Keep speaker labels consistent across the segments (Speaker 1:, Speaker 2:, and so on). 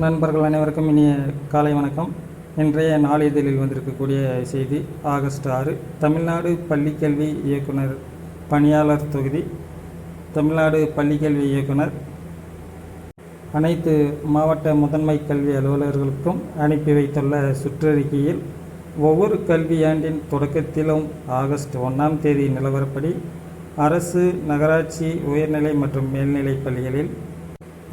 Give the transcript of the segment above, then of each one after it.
Speaker 1: நண்பர்கள் அனைவருக்கும் இனிய காலை வணக்கம். இன்றைய நாளிதழில் வந்திருக்கக்கூடிய செய்தி ஆகஸ்ட் ஆறு தமிழ்நாடு பள்ளிக்கல்வி இயக்குனர் பணியாளர் தொகுதி. தமிழ்நாடு பள்ளிக்கல்வி இயக்குனர் அனைத்து மாவட்ட முதன்மை கல்வி அலுவலர்களுக்கும் அனுப்பி வைத்துள்ள சுற்றறிக்கையில் ஒவ்வொரு கல்வியாண்டின் தொடக்கத்திலும் ஆகஸ்ட் ஒன்றாம் தேதி நிலவரப்படி அரசு நகராட்சி உயர்நிலை மற்றும் மேல்நிலைப் பள்ளிகளில்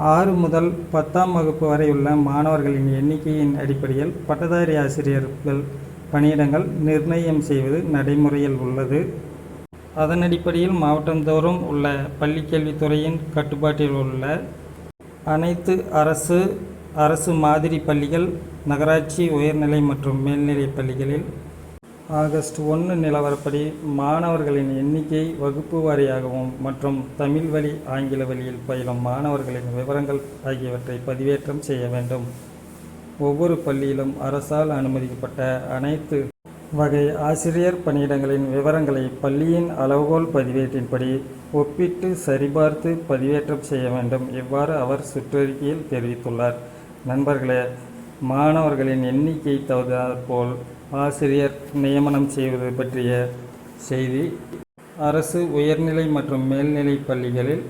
Speaker 1: ஆறு முதல் பத்தாம் வகுப்பு வரையுள்ள மாணவர்களின் எண்ணிக்கையின் அடிப்படையில் பட்டதாரி ஆசிரியர்கள் பணியிடங்கள் நிர்ணயம் செய்வது நடைமுறையில் உள்ளது. அதன் அடிப்படையில் மாவட்டந்தோறும் உள்ள பள்ளிக்கல்வித்துறையின் கட்டுப்பாட்டில் உள்ள அனைத்து அரசு அரசு மாதிரி பள்ளிகள் நகராட்சி உயர்நிலை மற்றும் மேல்நிலைப் பள்ளிகளில் ஆகஸ்ட் ஒன்று நிலவரப்படி மாணவர்களின் எண்ணிக்கை வகுப்பு வாரியாகவும் மற்றும் தமிழ் வழி ஆங்கில வழியில் பயிலும் மாணவர்களின் விவரங்கள் ஆகியவற்றை பதிவேற்றம் செய்ய வேண்டும். ஒவ்வொரு பள்ளியிலும் அரசால் அனுமதிக்கப்பட்ட அனைத்து வகை ஆசிரியர் பணியிடங்களின் விவரங்களை பள்ளியின் அளவுகோல் பதிவேட்டின்படி ஒப்பிட்டு சரிபார்த்து பதிவேற்றம் செய்ய வேண்டும் இவ்வாறு அவர் சுற்றறிக்கையில் தெரிவித்துள்ளார். நண்பர்களே மாணவர்களின் எண்ணிக்கை தகுந்தாற்போல் ஆசிரியர் நியமனம் செய்வது பற்றிய செய்தி. அரசு உயர்நிலை மற்றும் மேல்நிலை பள்ளிகளில்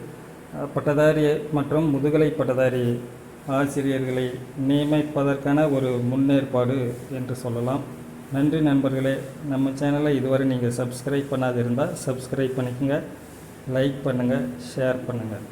Speaker 1: பட்டதாரி மற்றும் முதுகலை பட்டதாரி ஆசிரியர்களை நியமிப்பதற்கான ஒரு முன்னேற்பாடு என்று சொல்லலாம். நன்றி நண்பர்களே. நம்ம சேனலை இதுவரை நீங்கள் சப்ஸ்கிரைப் பண்ணாதிருந்தால் சப்ஸ்கிரைப் பண்ணிக்கோங்க. லைக் பண்ணுங்கள் ஷேர் பண்ணுங்கள்